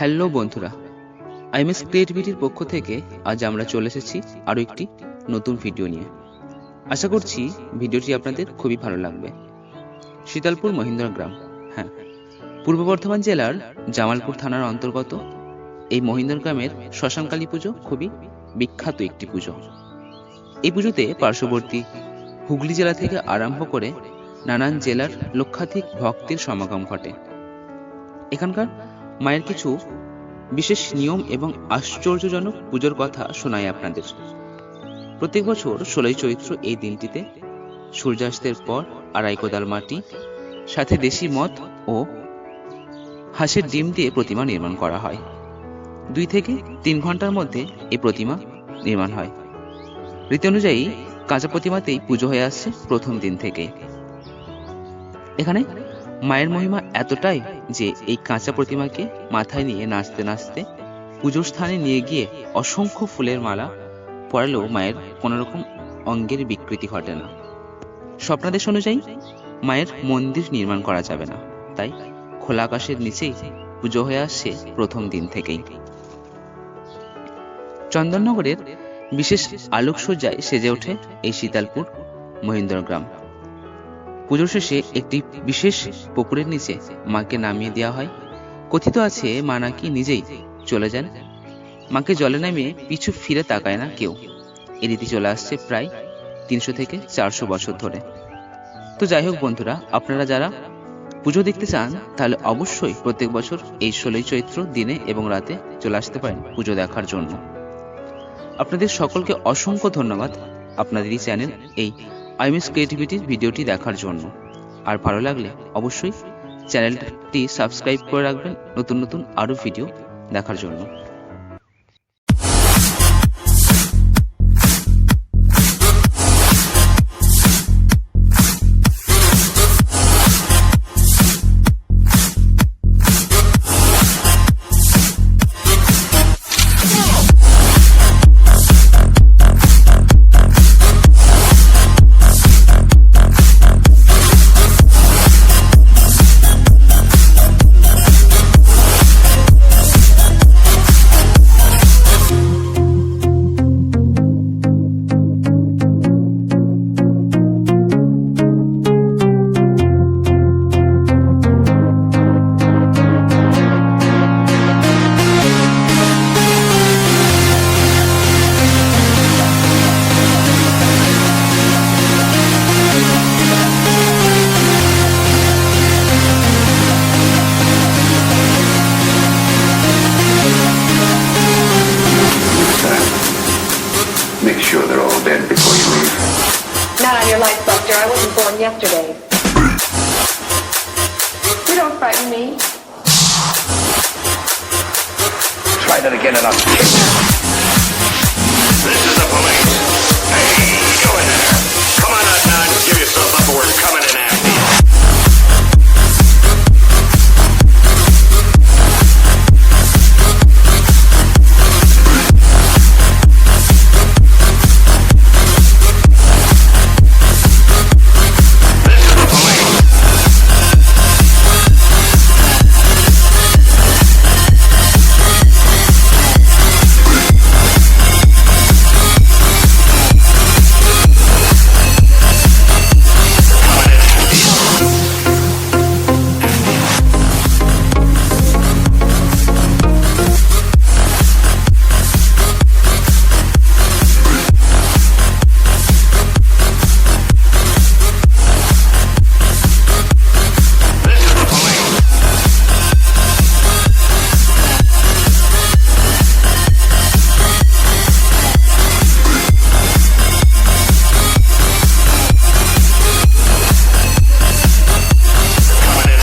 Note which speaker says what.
Speaker 1: Hello বন্ধুরা IMS ক্রিয়েটিভিটির পক্ষ থেকে আজ আমরা চলে এসেছি আরও একটি নতুন ভিডিও নিয়ে। আশা করছি ভিডিওটি আপনাদের খুবই ভালো লাগবে। শীতলপুর মহিন্দ্র গ্রাম হ্যাঁ। পূর্ব বর্ধমান জেলার জামালপুর থানার অন্তর্গত এই মহিন্দ্র গ্রামের শ্মশানকালী পুজো খুবই বিখ্যাত একটি পুজো। এই পুজোতে পার্শ্ববর্তী হুগলি জেলা থেকে আরম্ভ করে নানান জেলার লক্ষাধিক ভক্তের সমাগম ঘটে। এখানকার মায়ের কিছু বিশেষ নিয়ম এবং আশ্চর্যজনক পুজোর কথা শোনাই আপনাদের। প্রত্যেক বছর ষোলোই চৈত্র এই দিনটিতে সূর্যাস্তের পর আড়াই কোদাল মাটি, সাথে দেশি মদ ও হাঁসের ডিম দিয়ে প্রতিমা নির্মাণ করা হয়। দুই থেকে তিন ঘণ্টার মধ্যে এই প্রতিমা নির্মাণ হয়। রীতি অনুযায়ী কাঁচা প্রতিমাতেই পুজো হয়ে আসছে প্রথম দিন থেকে। এখানে মায়ের মহিমা এতটাই যে এই কাঁচা প্রতিমাকে মাথায় নিয়ে নাচতে নাচতে পুজোর স্থানে নিয়ে গিয়ে অসংখ্য ফুলের মালা পরালেও মায়ের কোনো রকম অঙ্গের বিকৃতি ঘটে না। স্বপ্নাদেশ অনুযায়ী মায়ের মন্দির নির্মাণ করা যাবে না, তাই খোলা আকাশের নিচেই পুজো হয়ে আসছে প্রথম দিন থেকেই। চন্দননগরের বিশেষ আলোকসজ্জায় সেজে ওঠে এই শীতালপুর মহেন্দ্রগ্রাম। পুজো শেষে একটি বিশেষ পুকুরের নিচে মাকে নামিয়ে দেওয়া হয়। কথিত আছে, মা নাকি নিজেই চলে যান। মাকে জলে নামিয়ে পিছু ফিরে তাকায় না কেউ। এ রীতি চলে আসছে প্রায় তিনশো থেকে চারশো বছর ধরে। তো যাই হোক বন্ধুরা, আপনারা যারা পুজো দেখতে চান, তাহলে অবশ্যই প্রত্যেক বছর এই ষোলোই চৈত্র দিনে এবং রাতে চলে আসতে পারেন পুজো দেখার জন্য। আপনাদের সকলকে অসংখ্য ধন্যবাদ। আপনাদের এই চ্যানেল এই আইএমএস ক্রিয়েটিভিটির ভিডিওটি দেখার জন্য। আর ভালো লাগলে অবশ্যই চ্যানেলটি সাবস্ক্রাইব করে রাখবেন নতুন নতুন আরও ভিডিও দেখার জন্য।
Speaker 2: On your life, Buster. I wasn't born yesterday. You don't frighten me.
Speaker 3: Try that again and I'll kick you.
Speaker 4: This is the police.